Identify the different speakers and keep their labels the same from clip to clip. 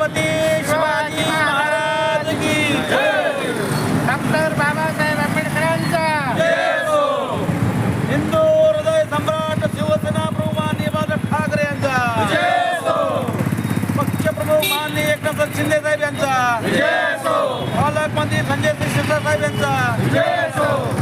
Speaker 1: छत्रपती शिवाजी महाराज की
Speaker 2: डॉक्टर बाबासाहेब आंबेडकरांचा!
Speaker 1: हिंदू हृदय सम्राट शिवसेना प्रमुख माननीय बाळासाहेब ठाकरे यांचा! पक्षप्रमुख माननीय एकनाथ शिंदे साहेब यांचा! पालकमंत्री संजय शिरसाट साहेब यांचा!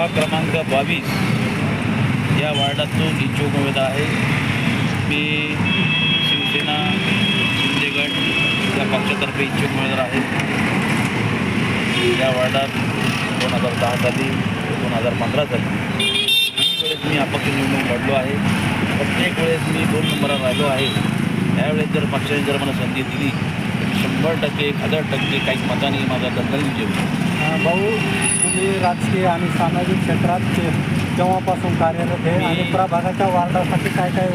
Speaker 3: विभाग क्रमांक बावीस या वार्डातून इच्छुक उमेदवार आहे. मी शिवसेना शिंदेगड या पक्षातर्फे इच्छुक उमेदवार आहे. या वार्डात दोन हजार दहा साली दोन हजार पंधरा साली तीन वेळेस मी अपक्ष निवडणूक लढलो आहे. प्रत्येक वेळेस मी दोन नंबरला राहिलो आहे. त्यावेळेस जर पक्षाने जर मला संधी दिली शंभर टक्के एक हजार टक्के काही मताने माझा दंगल विजय
Speaker 4: अं, भाऊ तुम्ही राजकीय आणि सामाजिक क्षेत्रात तेव्हापासून कार्यरत आहे आणि
Speaker 3: मी-
Speaker 4: प्रभागाच्या वार्डासाठी काय काय?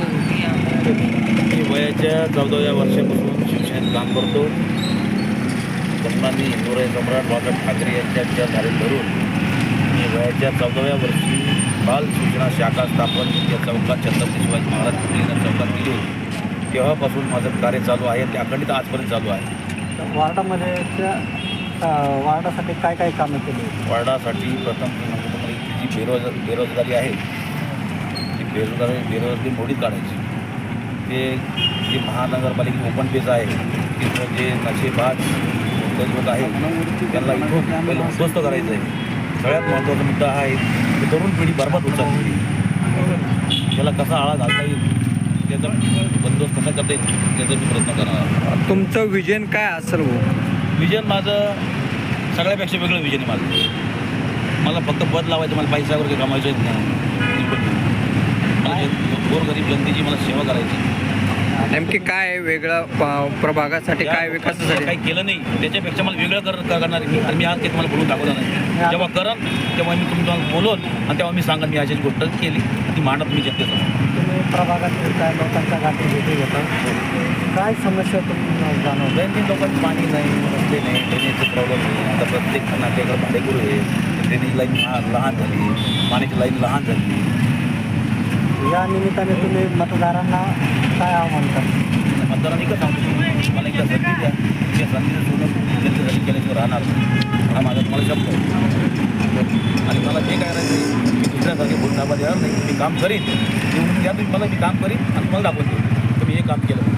Speaker 3: मी वयाच्या चौदाव्या वर्षापासून शिक्षणात काम करतो. सन्माननीय हिंदुराय सम्राट बाळासाहेब ठाकरे यांच्या विचार धरून मी वयाच्या चौदाव्या वर्षी बाल सूचना शाखा स्थापन या चौकात छत्रपती शिवाजी महाराज चौकात केली होती तेव्हापासून माझं कार्य चालू आहे ते अखंडित आजपर्यंत चालू आहे.
Speaker 4: वार्डामध्ये त्या वार्डासाठी काय काय कामं केली
Speaker 3: वार्डासाठी प्रथम म्हणजे जी बेरोज बेरोजगारी आहे ती बेरोजगारी बेरोजगारी मोडीत काढायची ते जे महानगरपालिकेचे ओपन पेज आहे तिथं जे नशेबाज लोक आहेत त्यांना इथून पहिलं उद्ध्वस्त करायचं आहे. सगळ्यात महत्त्वाचा मुद्दा हा आहे की तरुण पिढी बरबाद होत चालली. त्याला कसा आळा घालता येईल? त्याचा बंदोबस्त कसा करता येईल त्याचा मी प्रयत्न करणार.
Speaker 4: तुमचं विजन काय असेल
Speaker 3: विजन माझं सगळ्यापेक्षा वेगळं विजन आहे माझं. मला फक्त पद लावायचं मला पैसा वगैरे कमायचं नाही. मला जन- गोरगरीब जनतेची मला सेवा करायची
Speaker 4: नेमकी काय वेगळं प- प्रभागासाठी काय विकासासाठी?
Speaker 3: काही केलं नाही. त्याच्यापेक्षा मला वेगळं कर करणार आहे मी. आणि मी आज काही तुम्हाला बोलून दाखवणार नाही जेव्हा करन तेव्हा मी तुम्हाला बोलून आणि तेव्हा मी सांगन मी अशीच गोष्ट केली. ती मांडत मी जनतेसमोर
Speaker 4: तुम्ही प्रभागातील काय लोकांच्या गाठी भेटी घेता? काय समस्या तुम्ही जाणवल्या
Speaker 3: दैनंदिन लोकांची पाणी नाही रस्ते नाही ड्रेनेजचे प्रॉब्लेम नाही. आता प्रत्येक नाट्याकडे भाडेकरू आहे. ड्रेनेज लाईन लहान लहान झाली. पाण्याची लाईन लहान झाली.
Speaker 4: या निमित्ताने तुम्ही मतदारांना काय आव्हान करता?
Speaker 3: मतदारांनी एकच सांगतो मला एकदा संधी द्या. त्या संधीचं सोडून जनतेसाठी केल्याशिवाय राहणार हा माझा तुम्हाला शब्द आहे. आणि मला जे काय करायचं मी दुसऱ्यासारखे बोलून दाबा देणार नाही. मी काम करीन. निवडून द्या तुम्ही मला मी काम करीन आणि तुम्हाला दाखवून देईन. तुम्ही हे काम केलं.